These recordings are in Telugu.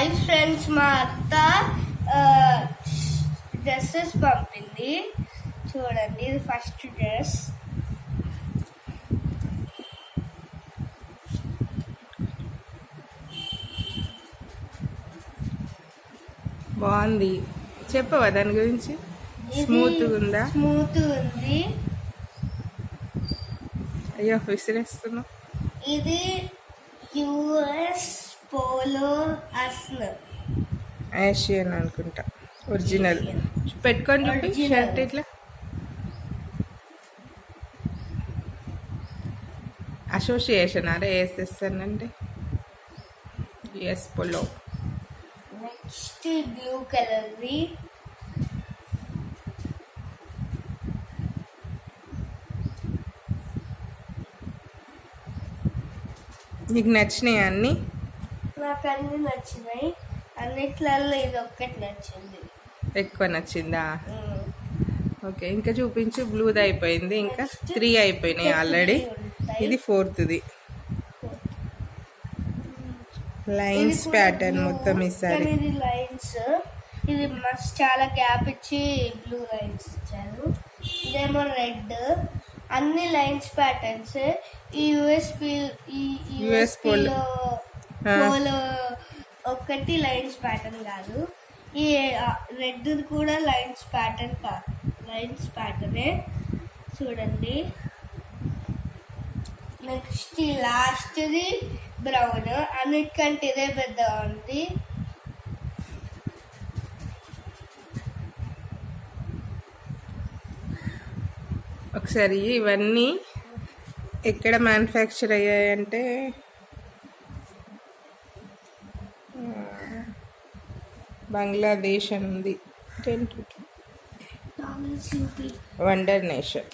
హాయ్ ఫ్రెండ్స్ మా అత్త డ్రెస్సెస్ పంపింది. చూడండి ఇది ఫస్ట్ డ్రెస్. బాగుంది. చెప్పవా దాని గురించి? స్మూత్ ఉందా? స్మూత్ ఉంది. అయ్యో విసిరేస్తున్నావు ఇది యుఎస్ పోలో అస్న్ ఏషియన్ అనుకుంటా. ఒరిజినల్ పెట్టుకొని చూపి. షర్ట్ ఇట్లా. అసోసియేషన్ అరే వేసేస్తానంటే ఎస్ పొలో నెక్స్ట్ బ్లూ కలర్ది నీకు నచ్చినాయి అన్నీ? నాకు అన్ని నచ్చినాయి. అన్నిట్లలో ఇది ఒక్కటి నచ్చింది. ఎక్కువ నచ్చిందా. ఓకే ఇంకా చూపించు. బ్లూది అయిపోయింది. ఇంకా. త్రీ అయిపోయినాయి ఆల్రెడీ. ఇది ఫోర్త్ది లైన్స్ ప్యాటర్న్ మొత్తం ఈసారి కానీ ఇది లైన్స్ ఇది మస్తు చాలా గ్యాప్ ఇచ్చి బ్లూ లైన్స్ ఇచ్చారు. ఇదేమో రెడ్ అన్ని లైన్స్ ప్యాటర్న్స్ ఈ యుఎస్పి ఈ. యుఎస్పిలో. పోలో ఒక్కటి లైన్స్ ప్యాటర్న్ కాదు. ఈ రెడ్ కూడా లైన్స్ ప్యాటర్న్ కాదు లైన్స్ ప్యాటర్నే చూడండి. నెక్స్ట్ లాస్ట్ది బ్రౌన్ అన్నిటికంటే ఇదే పెద్దగా ఉంది ఒకసారి ఇవన్నీ ఎక్కడ మ్యానుఫ్యాక్చర్ అయ్యాయంటే బంగ్లాదేశ్ అని ఉంది ten to wonder nation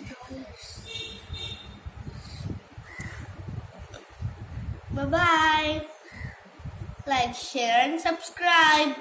Bye bye. Like, share, and subscribe.